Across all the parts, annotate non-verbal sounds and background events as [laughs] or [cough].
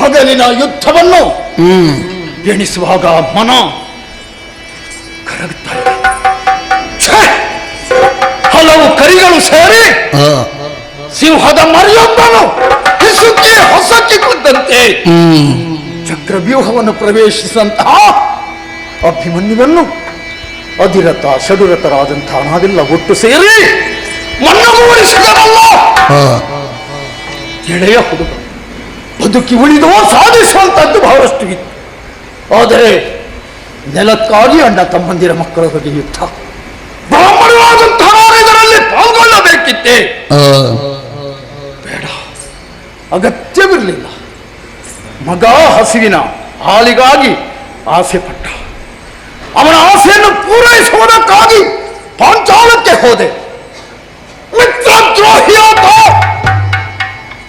ಹಗಲಿನ ಯುದ್ಧವನ್ನು ಎಣಿಸುವಾಗ ಮನ ಕರಗುತ್ತಾ! ಹಲವು ಕರಿಗಳು ಸೇರಿ ಸಿಂಹದ ಮರಿಯೊಬ್ಬನು ಹಿಸುಕಿ ಹೊಸಕ್ಕೆ ಕುದ್ದಂತೆ ಚಕ್ರವ್ಯೂಹವನ್ನು ಪ್ರವೇಶಿಸಿದಂತಹ ಅಭಿಮನ್ಯುವನ್ನು ಅಧಿರಥ ಷಡುರಥರಾದಂತಹ ನಾವೆಲ್ಲ ಒಟ್ಟು ಸೇರಿ ಮಣ್ಣಮೂಡಿಸಿದರಲ್ಲ ಎಳೆಯ ಹುಡುಗ ಬದುಕಿ ಉಳಿದು ಸಾಧಿಸುವಂತದ್ದು ಬಹಳಷ್ಟು ಇತ್ತು. ಆದರೆ ನೆಲಕ್ಕಾಗಿ ಅಣ್ಣ ತಮ್ಮಂದಿರ ಮಕ್ಕಳ ಬಗ್ಗೆ ಯುದ್ಧ. ಬ್ರಾಹ್ಮಣರಾದಂತಹ ಇದರಲ್ಲಿ ಪಾಲ್ಗೊಳ್ಳಬೇಕಿತ್ತೆ. ಅಗತ್ಯವಿರಲಿಲ್ಲ. ಮಗ ಹಸಿವಿನ ಹಾಲಿಗಾಗಿ ಆಸೆ ಪಟ್ಟ ಅವನ ಆಸೆಯನ್ನು ಪೂರೈಸುವುದಕ್ಕಾಗಿ ಪಾಂಚಾಲಕ್ಕೆ ಹೋದೆ. ಮಿತ್ರದ್ರೋಹಿಯಾದ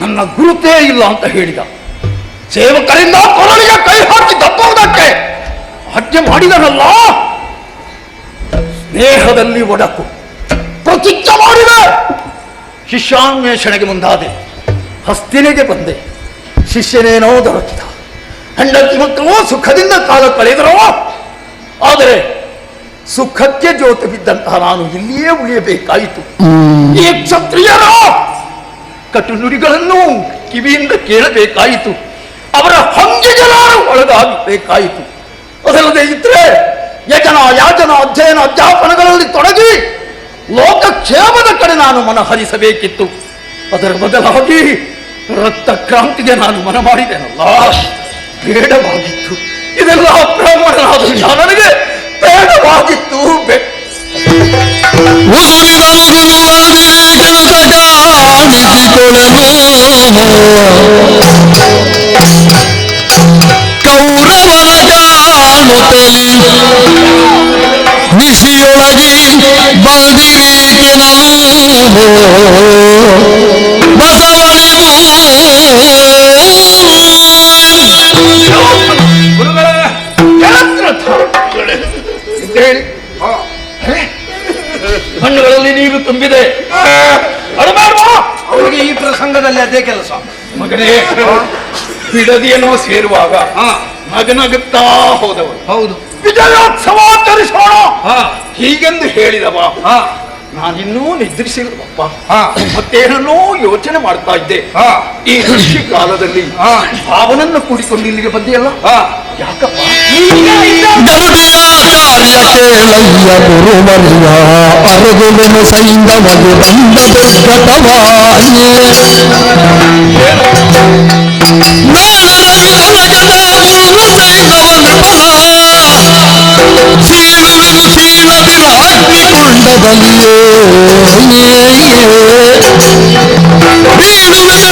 ನನ್ನ ಗುರುತೇ ಇಲ್ಲ ಅಂತ ಹೇಳಿದ. ಸೇವಕರಿಂದ ಕೊರಳಿಗೆ ಕೈ ಹಾಕಿ ತಪ್ಪುವುದಕ್ಕೆ ಹತ್ಯೆ ಮಾಡಿದನಲ್ಲ? ಸ್ನೇಹದಲ್ಲಿ ಒಡಕು. ಪ್ರತಿಜ್ಞೆ ಮಾಡಿದೆ. ಶಿಷ್ಯಾನ್ವೇಷಣೆಗೆ ಮುಂದಾದೆ. ಹಸ್ತಿನೆಗೆ ಬಂದೆ. ಶಿಷ್ಯನೇನೋ ದೊರಕಿದ. ಹೆಂಡತಿ ಮಕ್ಕಳು ಸುಖದಿಂದ ಕಾಲ ಕಳೆದರೋ. ಆದರೆ ಸುಖಕ್ಕೆ ಜ್ಯೋತಿ ಬಿದ್ದಂತಹ ನಾನು ಇಲ್ಲಿಯೇ ಉಳಿಯಬೇಕಾಯಿತು. ಈ ಕ್ಷತ್ರಿಯರೋ ಕಟು ನುಡಿಗಳನ್ನು ಕಿವಿಯಿಂದ ಕೇಳಬೇಕಾಯಿತು. ಅವರ ಹಂಗಿಗೆ ನಾನು ಒಳಗಾಗಬೇಕಾಯಿತು. ಅದಲ್ಲದೆ ಇದ್ರೆ ಯಜನ ಯಾಜನ ಅಧ್ಯಯನ ಅಧ್ಯಾಪನಗಳಲ್ಲಿ ತೊಡಗಿ ಲೋಕಕ್ಷೇಮದ ಕಡೆ ನಾನು ಮನ ಹರಿಸಬೇಕಿತ್ತು ಅದರ ಬದಲಾಗಿ ರಕ್ತ ಕ್ರಾಂತಿಗೆ ನಾನು ಮನ ಮಾಡಿದೆನಲ್ಲ ಬೇಡವಾಗಿತ್ತು ಇದೆಲ್ಲ ಬ್ರಾಹ್ಮಣನಾದ ನನಗೆ ಬೇಡವಾಗಿತ್ತು ಬೆ ಉದುರಿದಳುಗುರುವಲ್ಲಿ ಕೆಲಸ ಕಾಣಿಸಿಕೊಳ್ಳನು ಕೌರವನ ಕಾಣುತ್ತಲಿ ನಿಶಿಯೊಳಗಿ ಬಂದಿರೇಕೆ ನಾವು ಬಸವನಿಗೂ ಗುರುಗಳೇ ಯಾತ್ರಥ. ಹೇಳಿ ಕಣ್ಣುಗಳಲ್ಲಿ ನೀರು ತುಂಬಿದೆ. ಅವರಿಗೆ ಈ ಪ್ರಸಂಗದಲ್ಲಿ ಅದೇ ಕೆಲಸ. ಮಗನೇ ಬಿಡದಿಯನ್ನು ಸೇರುವಾಗ ಹಾ. ನಗನಗುತ್ತಾ ಹೋದವರು ಹೌದು. ವಿಜಯೋತ್ಸವ ಆಚರಿಸೋಣ. ಹಾ. ಹೀಗೆಂದು ಹೇಳಿದವ. ಹಾ. ನಾನಿನ್ನೂ ನಿದ್ರಿಸಿಲ್ಲವಪ್ಪ ಹಾ ಮತ್ತೇನನ್ನೋ ಯೋಚನೆ ಮಾಡ್ತಾ ಇದ್ದೆ ಹಾ ಈ ಕೃಷಿ ಕಾಲದಲ್ಲಿ ಹಾ. ಭಾವನನ್ನು ಕೂಡಿಕೊಂಡು ಇಲ್ಲಿಗೆ ಬಂದಿಯಲ್ಲ ಹಾ ಯಾಕಪ್ಪ ಗರುಡಿಯ பலியே வீடுகள்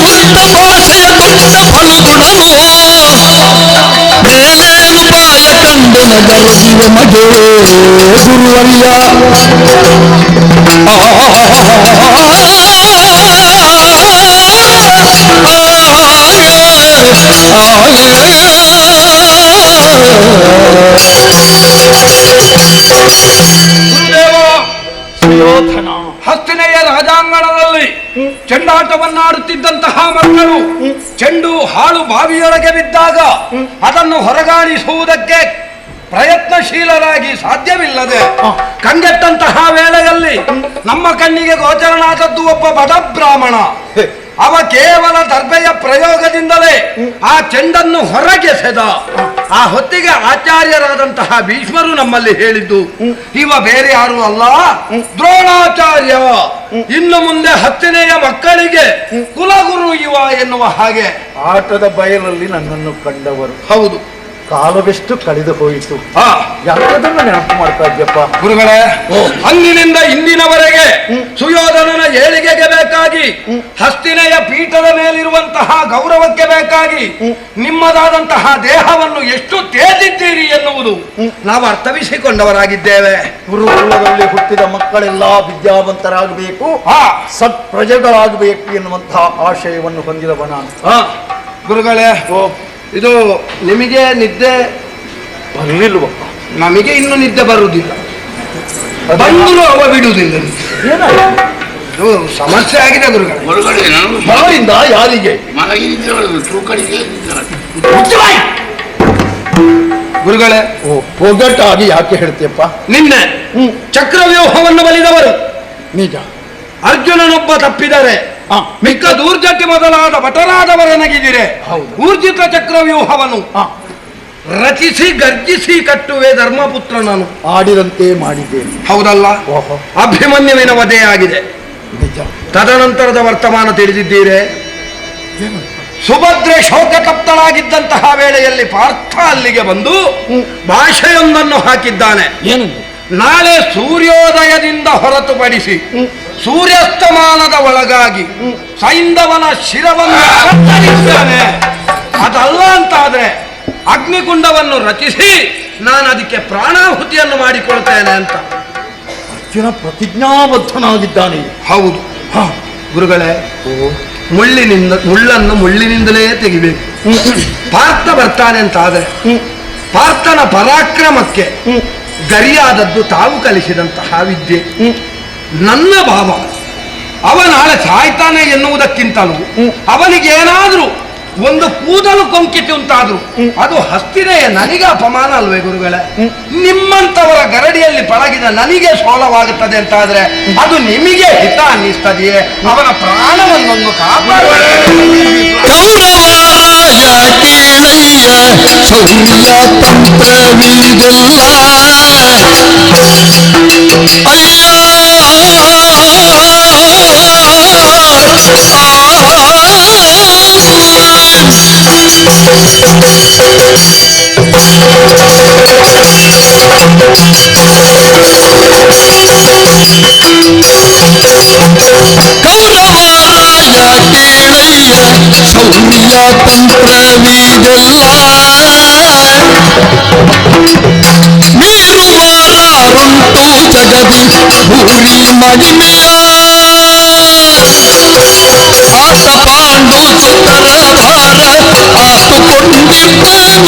வந்த மாயனுள்ள பழுகுணமோ மேலேறு மாய கண்டன தரிசிய மகே குருவரியா ஆ ಸುಯೋಧನ ಹಸ್ತಿನೆಯ ರಾಜಾಂಗಣದಲ್ಲಿ ಚೆಂಡಾಟವನ್ನಾಡುತ್ತಿದ್ದಂತಹ ಮಕ್ಕಳು ಚೆಂಡು ಹಾಳು ಬಾವಿಯೊಳಗೆ ಬಿದ್ದಾಗ ಅದನ್ನು ಹೊರಗಾಣಿಸುವುದಕ್ಕೆ ಪ್ರಯತ್ನಶೀಲರಾಗಿ ಸಾಧ್ಯವಿಲ್ಲದೆ. ಕಂಗೆಟ್ಟಂತಹ ವೇಳೆಯಲ್ಲಿ ನಮ್ಮ ಕಣ್ಣಿಗೆ ಗೋಚರನಾದದ್ದು ಒಬ್ಬ ಬಡ ಬ್ರಾಹ್ಮಣ ಹೇ. ಅವ ಕೇವಲ ದರ್ಬೆಯ ಪ್ರಯೋಗದಿಂದಲೇ ಆ ಚೆಂಡನ್ನು ಹೊರಗೆಸೆದ ಆ ಹೊತ್ತಿಗೆ ಆಚಾರ್ಯರಾದಂತಹ ಭೀಷ್ಮರು ನಮ್ಮಲ್ಲಿ ಹೇಳಿದ್ದು ಇವ ಬೇರೆ ಯಾರು ಅಲ್ಲ ದ್ರೋಣಾಚಾರ್ಯ ಇನ್ನು ಮುಂದೆ ಹತ್ತನೆಯ ಮಕ್ಕಳಿಗೆ ಕುಲಗುರು ಇವ ಎನ್ನುವ ಹಾಗೆ. ಆಟದ ಬಯಲಲ್ಲಿ ನನ್ನನ್ನು ಕಂಡವರು. ಹೌದು. ಕಾಲವೆಷ್ಟು ಕಳೆದು ಹೋಯಿತು. ಹಾ. ಯಾವುದನ್ನ ನೆನಪು ಮಾಡ್ತಾ ಇದ್ಯಪ್ಪ ಗುರುಗಳೇ ಅಂದಿನಿಂದ ಇಂದಿನವರೆಗೆ ಸುಯೋಧನನ ಏಳಿಗೆಗೆ ಬೇಕಾಗಿ ಹಸ್ತಿನೆಯ ಪೀಠದ ಮೇಲಿರುವಂತಹ ಗೌರವಕ್ಕೆ ಬೇಕಾಗಿ ನಿಮ್ಮದಾದಂತಹ ದೇಹವನ್ನು ಎಷ್ಟು ತೇಜಿದ್ದೀರಿ ಎನ್ನುವುದು ನಾವು ಅರ್ಥವಿಸಿಕೊಂಡವರಾಗಿದ್ದೇವೆ. ಗುರುಕುಲದಲ್ಲಿ ಹುಟ್ಟಿದ ಮಕ್ಕಳೆಲ್ಲ ವಿದ್ಯಾವಂತರಾಗಬೇಕು. ಹಾ. ಸತ್ ಪ್ರಜೆಗಳಾಗಬೇಕು ಎನ್ನುವಂತಹ ಆಶಯವನ್ನು ಹೊಂದಿರುವ ನಾನು. ಗುರುಗಳೇ ಇದು ನಿಮಗೆ ನಿದ್ದೆ ಬರಲಿಲ್ವ ನಮಗೆ ಇನ್ನು ನಿದ್ದೆ ಬರುವುದಿಲ್ಲ. ಬಂದರೂ ಅವ ಬಿಡುವುದಿಲ್ಲ. ಇದು ಸಮಸ್ಯೆ ಆಗಿದೆ ಗುರುಗಳೇ. ಹೊರಗಡೆ ನಾನು ಯಾರಿಂದ ಯಾರಿಗೆ? ಗುರುಗಳೇ ಓ ಒಗ್ಗಟ್ಟಾಗಿ ಯಾಕೆ ಹೇಳ್ತೀಯಪ್ಪ? ನಿನ್ನೆ ಹ್ಮ್. ಚಕ್ರವ್ಯೂಹವನ್ನು ಬಲಿದವರು. ನಿಜ. ಅರ್ಜುನನೊಬ್ಬ ತಪ್ಪಿದರೆ ಮಿಕ್ಕ ದೂರ್ಜಟಿ ಮೊದಲಾದ ಭಟರಾದವರನಗಿದಿರೆ ನಗಿದಿರೆ ಊರ್ಜಿತ ಚಕ್ರವ್ಯೂಹವನ್ನು ರಚಿಸಿ ಗರ್ಜಿಸಿ ಕಟ್ಟುವೆ ಧರ್ಮಪುತ್ರ ನಾನು ಆಡಿದಂತೆ ಮಾಡಿದ್ದೇನೆ. ಹೌದಲ್ಲ? ಓಹೋ. ಅಭಿಮನ್ಯುವಿನ ವಧೆಯಾಗಿದೆ ನಿಜ. ತದನಂತರದ ವರ್ತಮಾನ ತಿಳಿದಿದ್ದೀರೆ? ಸುಭದ್ರೆ ಶೋಕತಪ್ತಳಾಗಿದ್ದಂತಹ ವೇಳೆಯಲ್ಲಿ ಪಾರ್ಥ ಅಲ್ಲಿಗೆ ಬಂದು ಭಾಷೆಯೊಂದನ್ನು ಹಾಕಿದ್ದಾನೆ. ನಾಳೆ ಸೂರ್ಯೋದಯದಿಂದ ಹೊರತುಪಡಿಸಿ ಸೂರ್ಯಾಸ್ತಮಾನದ ಒಳಗಾಗಿ ಸೈಂಧವನ ಶಿರವನ್ನು ಕತ್ತರಿಸಿದ್ದಾನೆ ಅದಲ್ಲ ಅಂತಾದ್ರೆ ಅಗ್ನಿಕುಂಡವನ್ನು ರಚಿಸಿ ನಾನು ಅದಕ್ಕೆ ಪ್ರಾಣಾಹುತಿಯನ್ನು ಮಾಡಿಕೊಳ್ತೇನೆ ಅಂತ. ಅರ್ಜುನ ಪ್ರತಿಜ್ಞಾಬದ್ಧನಾಗಿದ್ದಾನೆ. ಹೌದು. ಗುರುಗಳೇ ಮುಳ್ಳಿನಿಂದ ಮುಳ್ಳನ್ನು ಮುಳ್ಳಿನಿಂದಲೇ ತೆಗಿಬೇಕು. ಪಾರ್ಥ ಬರ್ತಾನೆ ಅಂತ ಆದ್ರೆ ಪಾರ್ಥನ ಪರಾಕ್ರಮಕ್ಕೆ ಗರಿಯಾದದ್ದು ತಾವು ಕಲಿಸಿದಂತಹ ವಿದ್ಯೆ. ನನ್ನ ಭಾವ. ಅವ ನಾಳೆ ಸಾಯ್ತಾನೆ ಎನ್ನುವುದಕ್ಕಿಂತಲೂ ಅವನಿಗೇನಾದ್ರೂ ಒಂದು ಕೂದಲು ಕೊಂಕಿತಿ ಉಂಟಾದ್ರು. ಅದು ಹಸ್ತಿನೆಯ ನನಗೆ ಅಪಮಾನ ಅಲ್ವೇ ಗುರುಗಳೇ? ನಿಮ್ಮಂತವರ ಗರಡಿಯಲ್ಲಿ ಪಳಗಿದ ನನಗೆ ಸೋಲವಾಗುತ್ತದೆ ಅಂತಾದ್ರೆ ಅದು ನಿಮಗೆ ಹಿತ ಅನ್ನಿಸ್ತದೆಯೇ? ಅವನ ಪ್ರಾಣವನ್ನೊಂದು ಕಾಪಾಡುವ சௌமியா தந்திர வீதெல்லாம் மீறுவாருண்டு ஜகதி பூரி மகிமையா ஆட்ட பாண்டு சுந்தர பார ஆத்து பொன்னி பூ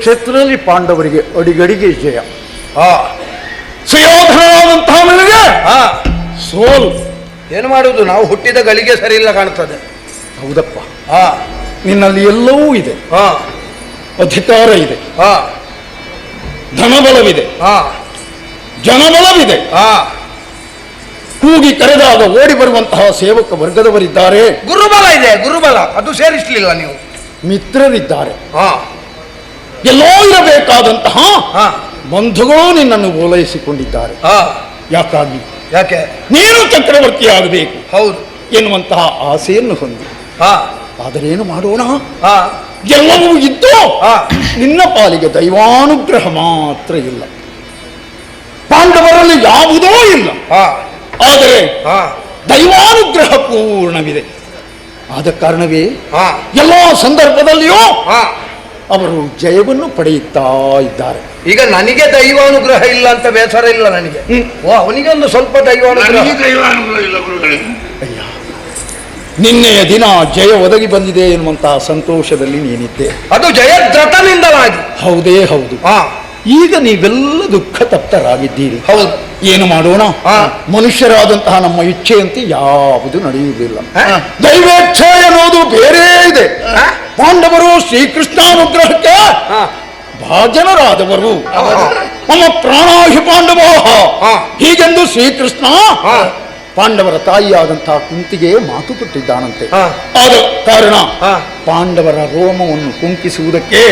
ಕುರುಕ್ಷೇತ್ರದಲ್ಲಿ ಪಾಂಡವರಿಗೆ ಅಡಿಗಡಿಗೆ ಜಯ. ಆ, ಸುಯೋಧನವಾದಂತಹ ನನಗೆ ಆ, ಸೋಲ್. ಏನು ಮಾಡುವುದು? ನಾವು ಹುಟ್ಟಿದ ಗಳಿಗೆ ಸರಿ ಇಲ್ಲ ಕಾಣ್ತದೆ. ಹೌದಪ್ಪ. ಆ, ನಿನ್ನಲ್ಲಿ ಎಲ್ಲವೂ ಇದೆ. ಆ, ಅಧಿಕಾರ ಇದೆ. ಆ, ಧನಬಲವಿದೆ. ಆ, ಜನಬಲವಿದೆ. ಆ. ಕೂಗಿ ಕರೆದಾಗ ಓಡಿ ಬರುವಂತಹ ಸೇವಕ ವರ್ಗದವರಿದ್ದಾರೆ. ಗುರುಬಲ ಇದೆ ಗುರುಬಲ. ಅದು ಸೇರಿಸಲಿಲ್ಲ ನೀವು? ಮಿತ್ರರಿದ್ದಾರೆ. ಆ, ಎಲ್ಲೋ ಇರಬೇಕಾದಂತಹ ಬಂಧುಗಳು ನಿನ್ನನ್ನು ಓಲೈಸಿಕೊಂಡಿದ್ದಾರೆ. ಯಾಕಾಗಿ? ಯಾಕೆ? ನೀನು ಚಕ್ರವರ್ತಿಯಾಗಬೇಕು ಹೌದು. ಎನ್ನುವಂತಹ ಆಸೆಯನ್ನು ಹೊಂದಿ. ಆದರೇನು ಮಾಡೋಣ? ಎಲ್ಲವೂ ಇದ್ದು. ನಿನ್ನ ಪಾಲಿಗೆ ದೈವಾನುಗ್ರಹ ಮಾತ್ರ ಇಲ್ಲ. ಪಾಂಡವರಲ್ಲಿ ಯಾವುದೋ ಇಲ್ಲ. ಆದರೆ ದೈವಾನುಗ್ರಹ ಪೂರ್ಣವಿದೆ. ಆದ ಕಾರಣವೇ ಎಲ್ಲ ಸಂದರ್ಭದಲ್ಲಿಯೂ. ಅವರು ಜಯವನ್ನು ಪಡೆಯುತ್ತಾ ಇದ್ದಾರೆ. ಈಗ ನನಗೆ ದೈವಾನುಗ್ರಹ ಇಲ್ಲ ಅಂತ ಬೇಸರ ಇಲ್ಲ ನನಗೆ. ಓ ಅವನಿಗೆ ಒಂದು ಸ್ವಲ್ಪ ದೈವಾನುಗ್ರಹ. ನನಗೆ ದೈವಾನುಗ್ರಹ ಇಲ್ಲ ಗುರುಗಳೇ. ಅಯ್ಯ ನಿನ್ನೆಯ ದಿನ ಜಯ ಒದಗಿ ಬಂದಿದೆ ಎನ್ನುವಂತಹ ಸಂತೋಷದಲ್ಲಿ ನೀನಿದ್ದೆ. ಅದು ಜಯದ್ರತನಿಂದಲಾಗಿ ಹೌದೇ ಹೌದು. ಆ, ಈಗ ನೀವೆಲ್ಲ ದುಃಖ ತಪ್ತರಾಗಿದ್ದೀರಿ ಹೌದು ಏನು ಮಾಡೋಣ. ಮನುಷ್ಯರಾದಂತಹ ನಮ್ಮ ಇಚ್ಛೆಯಂತೆ ಯಾವುದು ನಡೆಯುವುದಿಲ್ಲ? ದೈವೇಚ್ಛೆ ಎನ್ನುವುದು ಬೇರೆ ಇದೆ ಪಾಂಡವರು ಶ್ರೀಕೃಷ್ಣಾನುಗ್ರಹಕ್ಕೆ. ಭಾಜನರಾದವರು ನಮ್ಮ ಪ್ರಾಣಾಹಿ ಪಾಂಡವ. ಹೀಗೆಂದು ಶ್ರೀಕೃಷ್ಣ. ಪಾಂಡವರ ತಾಯಿಯಾದಂತಹ ಕುಂತಿಗೆ ಮಾತು ಕೊಟ್ಟಿದ್ದಾನಂತೆ. ಆದ ಕಾರಣ ಪಾಂಡವರ ರೋಮವನ್ನು ಕುಂಕಿಸುವುದಕ್ಕೆ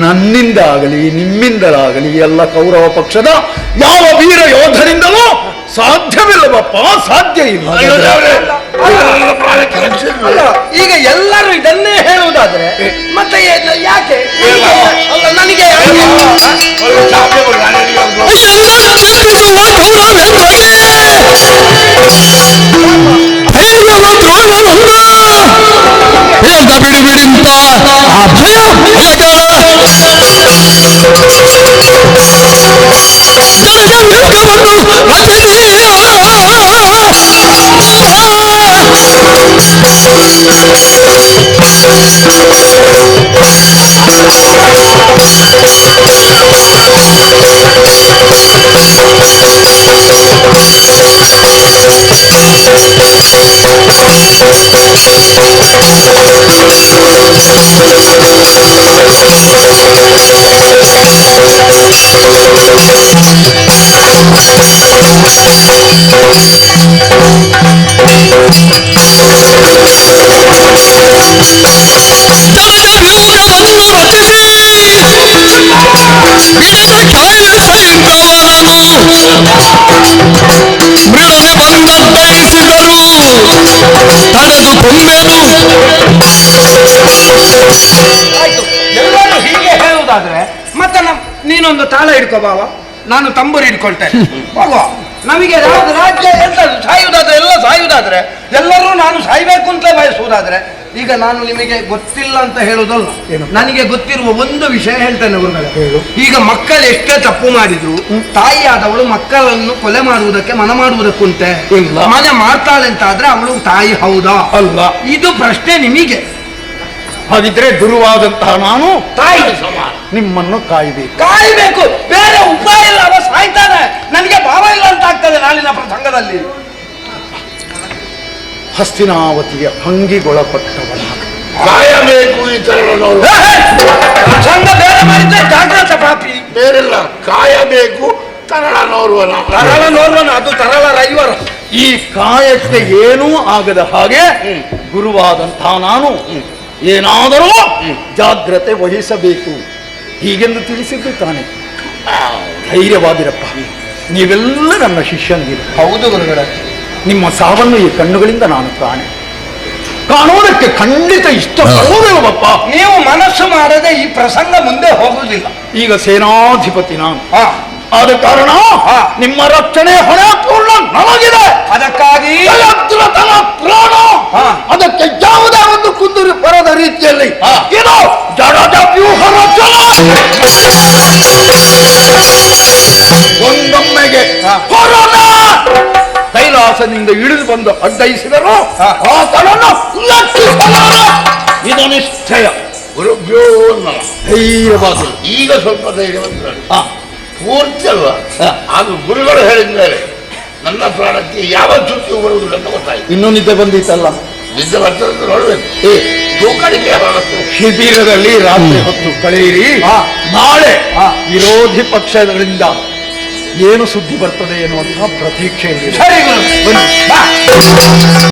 ನನ್ನಿಂದಾಗಲಿ ನಿಮ್ಮಿಂದಲಾಗಲಿ ಎಲ್ಲ ಕೌರವ ಪಕ್ಷದ ಯಾವ ವೀರ ಯೋಧರಿಂದಲೂ ಸಾಧ್ಯವಿಲ್ಲವಪ್ಪ ಸಾಧ್ಯ ಇಲ್ಲ ಈಗ ಎಲ್ಲರೂ ಇದನ್ನೇ ಹೇಳುವುದಾದ್ರೆ ಮತ್ತೆ ಯಾಕೆ ಅಲ್ಲ ನನಗೆ ಯಾಕೆ? ಒಳ್ಳೆ ಚಾಪೆ ಕೊಡು, ನಾನು ಎಲ್ಲಿಗೆ ಹೋಗ್ಬೋದು? ಎಲ್ಲ ಚಂದಿಸುವ ಕೌರವೆಂದರೆ ಹೇಯವ ದ್ರೋಣನಂದ ಹೇಳ್ದ ಬಿಡಿ ಬಿಡಿಂತ ಆ ಭಯ Jangan-jangan dia tak mampu. Hati ನೀನೊಂದು ತಾಳ ಹಿಡ್ಕೋ ಬಾವ ನಾನು ತಂಬೂರಿ ಹಿಡ್ಕೊಳ್ತೇನೆ. [laughs] ಬಾವಾ ನಮಗೆ ರಾಜ್ಯ ಎಂತ ಎಲ್ಲ ಸಾಯುವುದಾದ್ರೆ ಎಲ್ಲ ಸಾಯುವುದಾದ್ರೆ ಎಲ್ಲರೂ ನಾನು ಸಾಯ್ಬೇಕು ಅಂತ ಬಯಸುವುದಾದ್ರೆ ಈಗ ನಾನು ನಿಮಗೆ ಗೊತ್ತಿಲ್ಲ ಅಂತ ಹೇಳೋದಲ್ಲ ಏನು? ನನಗೆ ಗೊತ್ತಿರುವ ಒಂದು ವಿಷಯ ಹೇಳ್ತೇನೆ ಗುರುಗಳೇ. ಈಗ ಮಕ್ಕಳು ಎಷ್ಟೇ ತಪ್ಪು ಮಾಡಿದ್ರು ತಾಯಿಯಾದವಳು ಮಕ್ಕಳನ್ನು ಕೊಲೆ ಮಾಡುವುದಕ್ಕೆ ಮನ ಮಾಡುವುದಕ್ಕುಂಟೆ. ಇಲ್ಲ. ಮನೆ ಮಾಡ್ತಾಳೆ ಅಂತ ಆದ್ರೆ ಅವಳು ತಾಯಿ ಹೌದಾ? ಅಲ್ವಾ ಇದು ಪ್ರಶ್ನೆ ನಿಮಗೆ. ಹಾಗಿದ್ರೆ ದುರುವಾದಂತಹ ನಾನು ತಾಯಿ. ಸಮಾನ. ನಿಮ್ಮನ್ನು ಕಾಯಬೇಕು. ಕಾಯಬೇಕು. ಬೇರೆ ಉಪಾಯ ಇಲ್ಲ. ಅವ ಸಾಯ್ತಾನೆ. ನನಗೆ ಭಾವ ಇಲ್ಲ ಅಂತ ಆಗ್ತದೆ ನಾಳಿನ ಪ್ರಸಂಗದಲ್ಲಿ. ಹಸ್ತಿನಾವತಿಯ ಭಂಗಿಗೊಳಪಟ್ಟವನ. ಕಾಯಬೇಕು! ಪ್ರಸಂಗ ಬೇರೆ ಮಾಡಿದ್ರೆ ಜಾಗ್ರತೆ ಪಾಪಿ. ಬೇರೆಲ್ಲ ಕಾಯಬೇಕು ತರಳನೋರ್ವನ. ತರಳ ನೋರ್ವನ ಅದು ತರಳ ರೈವರ. ಈ ಕಾಯಕ್ಕೆ ಏನೂ ಆಗದ ಹಾಗೆ ಗುರುವಾದಂತಹ ನಾನು ಏನಾದರೂ ಜಾಗ್ರತೆ ವಹಿಸಬೇಕು. ಹೀಗೆಂದು ತಿಳಿಸಿದ್ದು ತಾನೆ ಧೈರ್ಯವಾಗಿರಪ್ಪ. ನೀವೆಲ್ಲ ನನ್ನ ಶಿಷ್ಯಂದಿರು. ಹೌದು ಗುರುಗಳ. ನಿಮ್ಮ ಸಾವನ್ನು ಈ ಕಣ್ಣುಗಳಿಂದ ನಾನು ಕಾಣೆ. ಕಾಣೋದಕ್ಕೆ ಖಂಡಿತ ಇಷ್ಟಪಡುವುದಿಲ್ಲವಪ್ಪ ನೀವು ಮನಸ್ಸು ಮಾಡದೆ ಈ ಪ್ರಸಂಗ ಮುಂದೆ ಹೋಗುವುದಿಲ್ಲ. ಈಗ ಸೇನಾಧಿಪತಿ ನಾನು. ಆದ ಕಾರಣ. ನಿಮ್ಮ ರಕ್ಷಣೆ ಹೊಣೆ ನಮಗಿದೆ ಅದಕ್ಕಾಗಿ ತನ್ನ ಪ್ರಾಣ. ಅದಕ್ಕೆ ಯಾವುದೇ ಒಂದು ಕುಂದುರಿ ಬರದ ರೀತಿಯಲ್ಲಿ. ಇದು ಜಡದ ವ್ಯೂಹ ಒಂದೊಮ್ಮೆಗೆ ಕೈಲಾಸದಿಂದ ಇಳಿದು ಬಂದು ಅಡ್ಡಯಿಸಿದರು. ಆತನನ್ನು. ಇದು ನಿಶ್ಚಯ ಗುರುಭ್ಯೋ ನಮಃ. ಈಗ ಸ್ವಲ್ಪ ಧೈರ್ಯ ಬಂದ್ರೆ ಹಾ. ಪೂರ್ತಿ ಅಲ್ವಾ ಅದು ಗುರುಗಳು ಹೇಳಿದ ಮೇಲೆ ನನ್ನ ಪ್ರಾಣಕ್ಕೆ ಯಾವ ಚ್ಯುತಿಯು ಬರುವುದಿಲ್ಲ ಅಂತ ಗೊತ್ತಾಯ್ತು. ಇನ್ನೂ ನಿದ್ದೆ ಬಂದಿತ್ತಲ್ಲ ನಿದ್ದೆ ಬರ್ತದೆ ನೋಡಬೇಕು. ಏ ತೂಕಡಿಕೆ ಶಿಬಿರದಲ್ಲಿ ರಾತ್ರಿ ಹೊತ್ತು ಕಳೆಯಿರಿ. ನಾಳೆ. ವಿರೋಧಿ ಪಕ್ಷಗಳಿಂದ ಏನು ಸುದ್ದಿ ಬರ್ತದೆ ಎನ್ನುವಂತಹ ಪ್ರತೀಕ್ಷೆಯಲ್ಲಿ.